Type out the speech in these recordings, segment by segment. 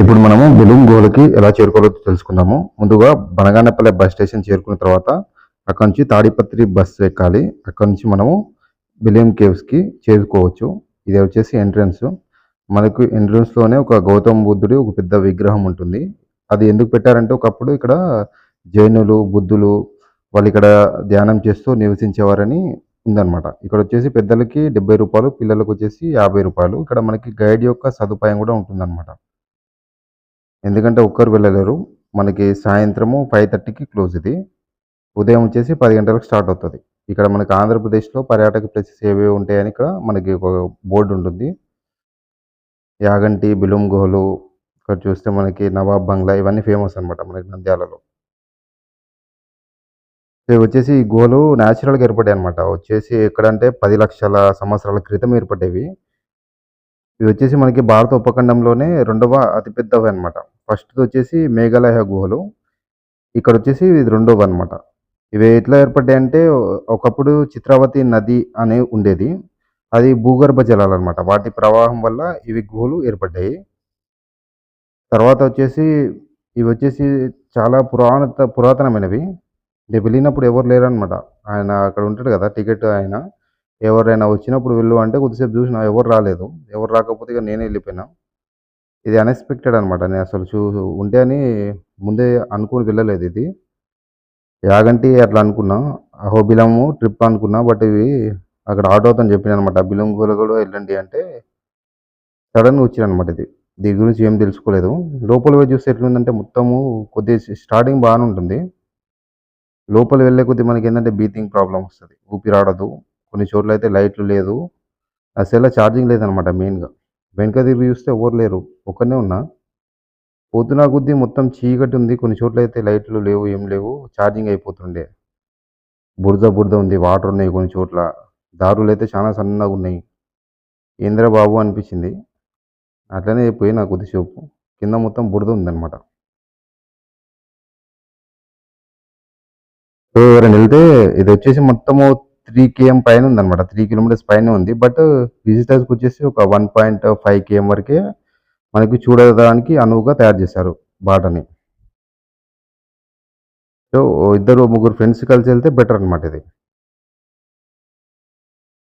ఇప్పుడు మనము బెలూమ్ గోలకి ఎలా చేరుకోవాలో తెలుసుకుందాము. ముందుగా బనగానపల్లె బస్ స్టేషన్ చేరుకున్న తర్వాత అక్కడ నుంచి తాడిపత్రి బస్ ఎక్కాలి. అక్కడ నుంచి మనము బిలియం కేవ్స్కి చేరుకోవచ్చు. ఇది వచ్చేసి ఎంట్రన్స్. మనకు ఎంట్రన్స్లోనే ఒక గౌతమ బుద్ధుడి ఒక పెద్ద విగ్రహం ఉంటుంది. అది ఎందుకు పెట్టారంటే ఒకప్పుడు ఇక్కడ జైనులు బుద్ధులు వాళ్ళు ఇక్కడ ధ్యానం చేస్తూ నివసించేవారని ఉందన్నమాట. ఇక్కడ వచ్చేసి పెద్దలకి డెబ్బై రూపాయలు పిల్లలకు వచ్చేసి యాభై రూపాయలు. ఇక్కడ మనకి గైడ్ యొక్క సదుపాయం కూడా ఉంటుందన్నమాట. ఎందుకంటే ఒక్కరు వెళ్ళలేరు. మనకి సాయంత్రము ఫైవ్ థర్టీకి క్లోజ్ ఇది. ఉదయం వచ్చేసి పది గంటలకు స్టార్ట్ అవుతుంది. ఇక్కడ మనకి ఆంధ్రప్రదేశ్లో పర్యాటక ప్లేసెస్ ఏవేవి ఉంటాయని ఇక్కడ మనకి ఒక బోర్డు ఉంటుంది. యాగంటి బిలుం గుహలు ఇక్కడ చూస్తే మనకి నవాబ్ బంగ్లా ఇవన్నీ ఫేమస్ అనమాట మనకి నంద్యాలలో. ఇవి వచ్చేసి ఈ గుహలు న్యాచురల్గా ఏర్పడాయి అనమాట వచ్చేసి ఎక్కడంటే పది లక్షల సంవత్సరాల క్రితం ఏర్పడేవి ఇవి వచ్చేసి మనకి భారత ఉపఖండంలోనే రెండవ అతిపెద్దవి అనమాట ఫస్ట్ది వచ్చేసి మేఘాలయ గుహలు. ఇక్కడ వచ్చేసి ఇది రెండవ అనమాట ఇవి ఎట్లా ఏర్పడ్డాయి అంటే ఒకప్పుడు చిత్రావతి నది అనే ఉండేది. అది భూగర్భ జలాలు అనమాట వాటి ప్రవాహం వల్ల ఇవి గుహలు ఏర్పడ్డాయి. తర్వాత వచ్చేసి ఇవి వచ్చేసి చాలా పురాణ పురాతనమైనవి. నేను వెళ్ళినప్పుడు ఎవరు లేరనమాట ఆయన అక్కడ ఉంటాడు కదా టికెట్ ఆయన. ఎవరైనా వచ్చినప్పుడు వెళ్ళు అంటే కొద్దిసేపు చూసిన ఎవరు రాలేదు. ఎవరు రాకపోతే ఇక నేనే వెళ్ళిపోయినా. ఇది అన్ఎక్స్పెక్టెడ్ అనమాట నేను అసలు చూ ఉంటే అని ముందే అనుకుని వెళ్ళలేదు ఇది. యాగంటి అట్లా అనుకున్నా. అహోబిలము ట్రిప్ అనుకున్నా. బట్ ఇవి అక్కడ ఆటోతో చెప్పిన అనమాట బిలం కూడా కూడా వెళ్ళండి అంటే సడన్గా వచ్చిన అనమాట ఇది. దీని గురించి ఏం తెలుసుకోలేదు. లోపల పోయి చూస్తే ఎట్లుందంటే మొత్తము కొద్దిగా స్టార్టింగ్ బాగానే ఉంటుంది. లోపల వెళ్ళే కొద్ది మనకి ఏంటంటే బీతింగ్ ప్రాబ్లం వస్తుంది. ఊపిరాడదు కొన్ని చోట్ల అయితే లైట్లు లేదు. అసలు ఛార్జింగ్ లేదనమాట మెయిన్గా వెనక తిరిగి చూస్తే ఎవరు లేరు. ఒక్కనే ఉన్నా. పొద్దున కొద్దీ మొత్తం చీకటి ఉంది. కొన్ని చోట్ల అయితే లైట్లు లేవు ఏం లేవు. ఛార్జింగ్ అయిపోతుండే. బురద బురద ఉంది. వాటర్ ఉన్నాయి కొన్ని చోట్ల. దారులు అయితే చాలా సన్నగా ఉన్నాయి. ఏంద్ర బాబు అనిపించింది. అట్లనే పోయినా కొద్దిసేపు. కింద మొత్తం బురద ఉందన్నమాట. సో ఎవరైనా వెళ్తే ఇది వచ్చేసి మొత్తము త్రీ కేఎం పైన ఉందన్నమాట. త్రీ కిలోమీటర్స్ పైన ఉంది. బట్ విజిటర్స్కి వచ్చేసి ఒక వన్ పాయింట్ ఫైవ్ కేఎం వరకే మనకి చూడడానికి అనువుగా తయారు చేశారు బాటని. సో ఇద్దరు ముగ్గురు ఫ్రెండ్స్ కలిసి వెళ్తే బెటర్ అనమాట ఇది.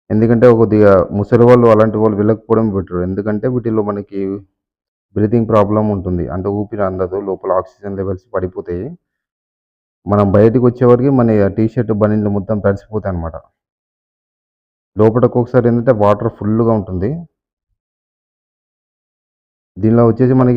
ఎందుకంటే కొద్దిగా ముసలి వాళ్ళు అలాంటి వాళ్ళు వెళ్ళకపోవడం బెటర్ ఎందుకంటే వీటిలో మనకి బ్రీతింగ్ ప్రాబ్లం ఉంటుంది. అంటే ఊపిరి అందదు లోపల ఆక్సిజన్ లెవెల్స్ పడిపోతాయి. మనం బయటకు వచ్చేవరకు మన టీ షర్ట్ బనీన్లు మొత్తం తడిసిపోతాయి అనమాట లోపలకి ఒకసారి ఏంటంటే వాటర్ ఫుల్గా ఉంటుంది. దీనిలో వచ్చేసి మనకి